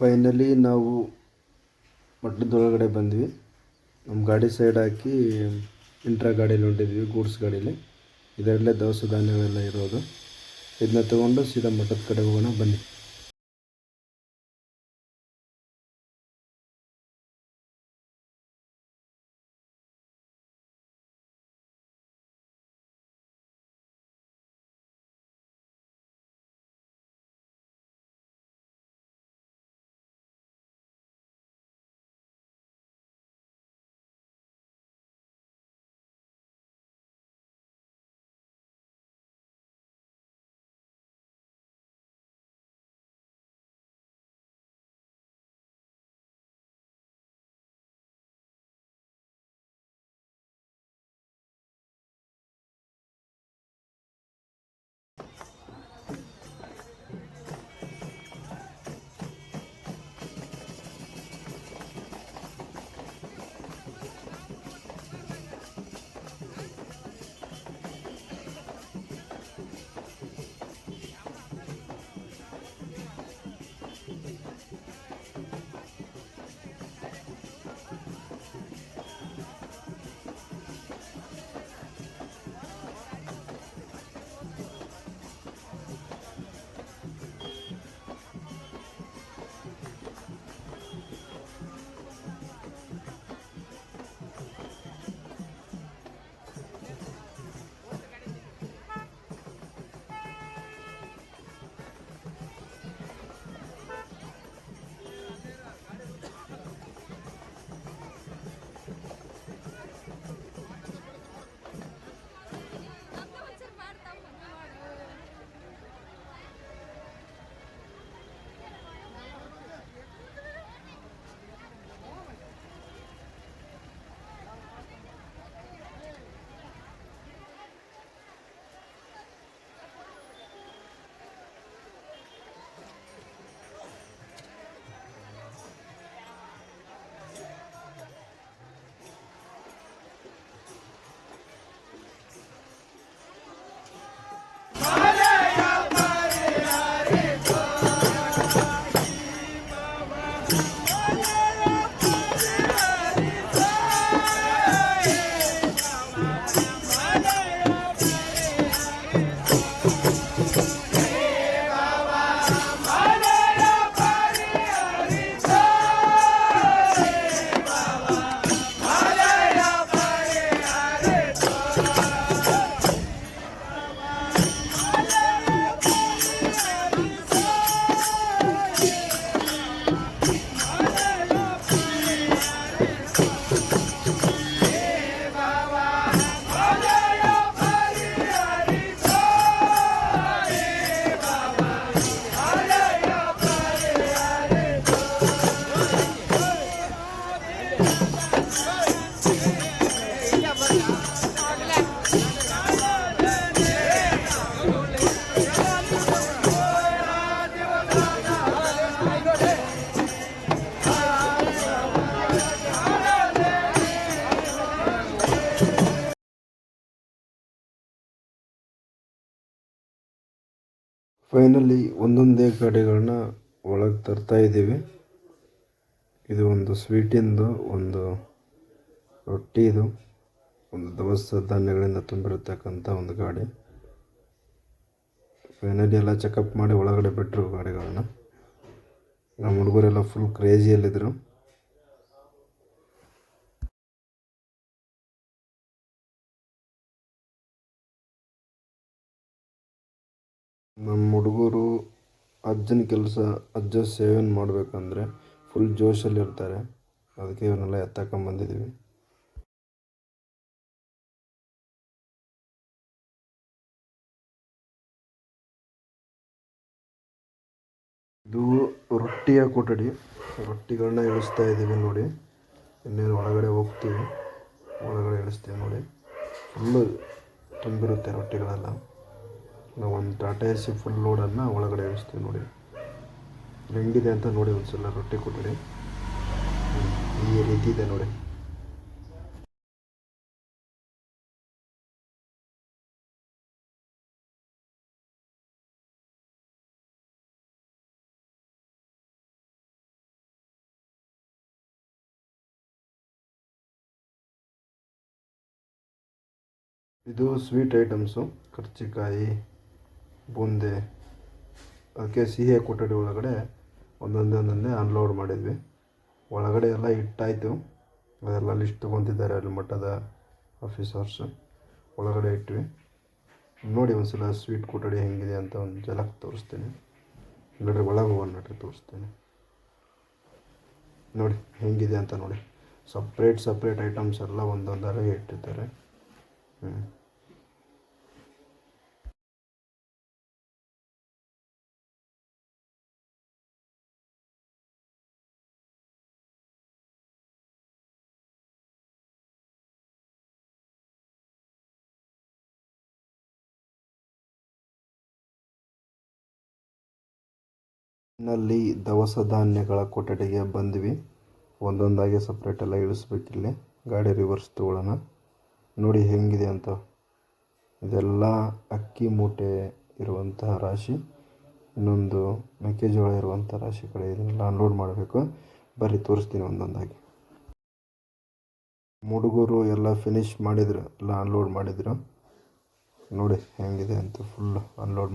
Finally ನಾವು ಮಠದೊಳಗಡೆ ಬಂದ್ವಿ. ನಮ್ಮ ಗಾಡಿ ಸೈಡ್ ಹಾಕಿ ಇಂಟ್ರಾ ಗಾಡೀಲಿ ಹೊಂಟಿದ್ವಿ ಗೂಡ್ಸ್ ಗಾಡೀಲಿ. ಇದರಲ್ಲೇ ದವಸ ಧಾನ್ಯವೆಲ್ಲ ಇರೋದು. ಇದನ್ನ ತಗೊಂಡು ಸೀದಾ ಮಠದ ಕಡೆ ಹೋಗೋಣ, ಬನ್ನಿ. ಫೈನಲಿ ಒಂದೊಂದೇ ಗಾಡಿಗಳನ್ನ ಒಳಗೆ ತರ್ತಾ ಇದ್ದೀವಿ. ಇದು ಒಂದು ಸ್ವೀಟಿಂದು ಒಂದು ರೊಟ್ಟಿದು ಒಂದು ದವಸ ಧಾನ್ಯಗಳಿಂದ ತುಂಬಿರತಕ್ಕಂಥ ಒಂದು ಗಾಡಿ. ಫೈನಲಿ ಎಲ್ಲ ಚೆಕಪ್ ಮಾಡಿ ಒಳಗಡೆ ಬಿಟ್ಟರು ಗಾಡಿಗಳನ್ನ. ನಮ್ಮ ಹುಡುಗರೆಲ್ಲ ಫುಲ್ ಕ್ರೇಜಿಯಲ್ಲಿದ್ದರು ನಮ್ಮ ಹುಡುಗರು ಅಜ್ಜನ ಕೆಲಸ, ಅಜ್ಜ ಸೇವೆಯನ್ನು ಮಾಡಬೇಕಂದ್ರೆ ಫುಲ್ ಜೋಶಲ್ಲಿ ಇರ್ತಾರೆ. ಅದಕ್ಕೆ ಇವನ್ನೆಲ್ಲ ಎತ್ತಾಕೊಂಬಂದಿದ್ದೀವಿ ಇದು ರೊಟ್ಟಿಯ ಕೊಠಡಿ. ರೊಟ್ಟಿಗಳನ್ನ ಇಳಿಸ್ತಾ ಇದ್ದೀವಿ ನೋಡಿ. ಇನ್ನೇನು ಒಳಗಡೆ ಹೋಗ್ತೀವಿ. ಒಳಗಡೆ ಇಳಿಸ್ತೀವಿ ನೋಡಿ. ಫುಲ್ಲು ತುಂಬಿರುತ್ತೆ ರೊಟ್ಟಿಗಳೆಲ್ಲ. ಒಂದು ಟಾಟಾ ಎ ಸಿ ಫುಲ್ ಲೋಡನ್ನು ಒಳಗಡೆ ಇರಿಸ್ತೀವಿ ನೋಡಿ. ಹೆಂಗಿದೆ ಅಂತ ನೋಡಿ ಒಂದ್ಸಲ ರೊಟ್ಟಿ ಕೊಟ್ಟಿರಿ ಈ ರೀತಿ ಇದೆ ನೋಡಿ. ಇದು ಸ್ವೀಟ್ ಐಟಮ್ಸು ಕರ್ಚಿಕಾಯಿ ಬೂಂದೆ ಅದಕ್ಕೆ ಸಿಹಿ ಕೊಠಡಿ ಒಳಗಡೆ ಒಂದೊಂದೇ ಒಂದೊಂದೇ ಅನ್ಲೋಡ್ ಮಾಡಿದ್ವಿ. ಒಳಗಡೆ ಎಲ್ಲ ಇಟ್ಟಾಯಿತು. ಅದೆಲ್ಲ ಲಿಸ್ಟ್ ತೊಗೊತಿದ್ದಾರೆ ಅಲ್ಲಿ ಮಠದ ಆಫೀಸರ್ಸ್ ಒಳಗಡೆ ಇಟ್ವಿ. ನೋಡಿ ಒಂದ್ಸಲ ಸ್ವೀಟ್ ಕೊಠಡಿ ಹೆಂಗಿದೆ ಅಂತ ಒಂದು ಜಲಕ್ ತೋರಿಸ್ತೀನಿ. ಇಲ್ಲದ್ರೆ ಒಳಗೆ ಹೋಗೋಣ ನಟ್ರೆ ತೋರಿಸ್ತೀನಿ. ನೋಡಿ, ಹೆಂಗಿದೆ ಅಂತ ನೋಡಿ. ಸಪ್ರೇಟ್ ಸಪ್ರೇಟ್ ಐಟಮ್ಸ್ ಎಲ್ಲ ಒಂದೊಂದಾಗಿ ಇಟ್ಟಿದ್ದಾರೆ. ಹ್ಞೂ ನಲ್ಲಿ ದವಸ ಧಾನ್ಯಗಳ ಕೊಠಡಿಗೆ ಬಂದ್ವಿ. ಒಂದೊಂದಾಗಿ ಸಪ್ರೇಟ್ ಎಲ್ಲ ಇಳಿಸ್ಬೇಕಿಲ್ಲಿ ಗಾಡಿ ರಿವರ್ಸ್ ತಗೊಳ್ಳೋಣ. ನೋಡಿ ಹೆಂಗಿದೆ ಅಂತ. ಇದೆಲ್ಲ ಅಕ್ಕಿ ಮೂಟೆ ಇರುವಂತಹ ರಾಶಿ. ಇನ್ನೊಂದು ಮೆಕ್ಕೆಜೋಳ ಇರುವಂಥ ರಾಶಿ ಕಡೆ ಇದನ್ನೆಲ್ಲ ಅನ್ಲೋಡ್ ಮಾಡಬೇಕು. ಬರ್ರಿ, ತೋರಿಸ್ತೀನಿ ಒಂದೊಂದಾಗಿ. ಹುಡುಗರು ಎಲ್ಲ ಫಿನಿಶ್ ಮಾಡಿದ್ರು, ಎಲ್ಲ ಅನ್ಲೋಡ್ ಮಾಡಿದ್ರು. ನೋಡಿ ಹೆಂಗಿದೆ ಅಂತ ಫುಲ್ ಅನ್ಲೋಡ್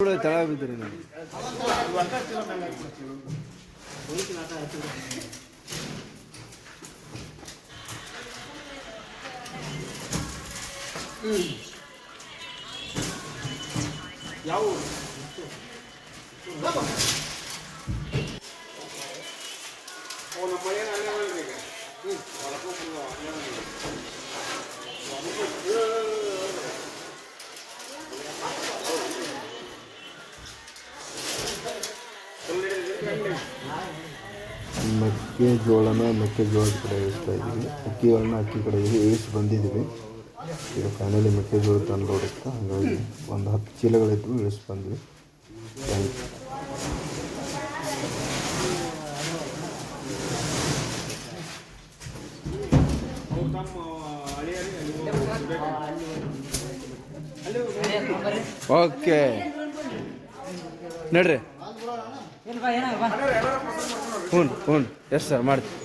கூட தலாபி தெரியுங்க Thank you. ಮೆಕ್ಕೆಜೋಳನ ಮೆಕ್ಕೆಜೋಳದ ಕಡೆ ಇಳಿಸ್ತಾ ಇದ್ದೀವಿ. ಅಕ್ಕಿಗಳನ್ನ ಅಕ್ಕಿ ಕಡೆ ಇಳಿಸಿ ಬಂದಿದ್ದೀವಿ. ಈಗ ಫೈನಲಿ ಮೆಕ್ಕೆಜೋಳ ತಂದು ಓಡಿಸ್ತಾ ಹಾಗಾಗಿ ಒಂದು ಹತ್ತು ಚೀಲಗಳಿದ್ವು ಇಳಿಸಿ ಬಂದ್ವಿ. ಥ್ಯಾಂಕ್ ಯು ಓಕೆ ನಡ್ರಿ. ಹ್ಞೂ ಹ್ಞೂ ಎಸ್ ಸರ್ ಮಾಡ್ತೀವಿ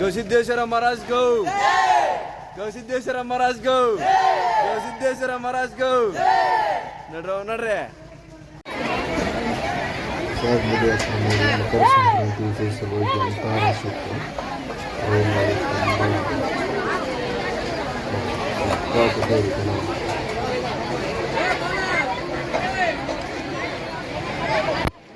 ಗವಿಸಿದ್ದೇಶ್ವರ ಮಹಾರಾಜ್ ಗೌ. ಗವಿಸಿದ್ದೇಶ್ವರ ಮಹಾರಾಜ್ ಗೌ. ಗವಿಸಿದ್ದೇಶ್ವರ ಮಹಾರಾಜ್ ಗೌ. ನಡ್ರ ನಡ್ರಿ. ಮಕರ ಸಂಕ್ರಾಂತಿ ವಿಶೇಷವಾಗಿ ಅಂತಹ ಸಿಕ್ತು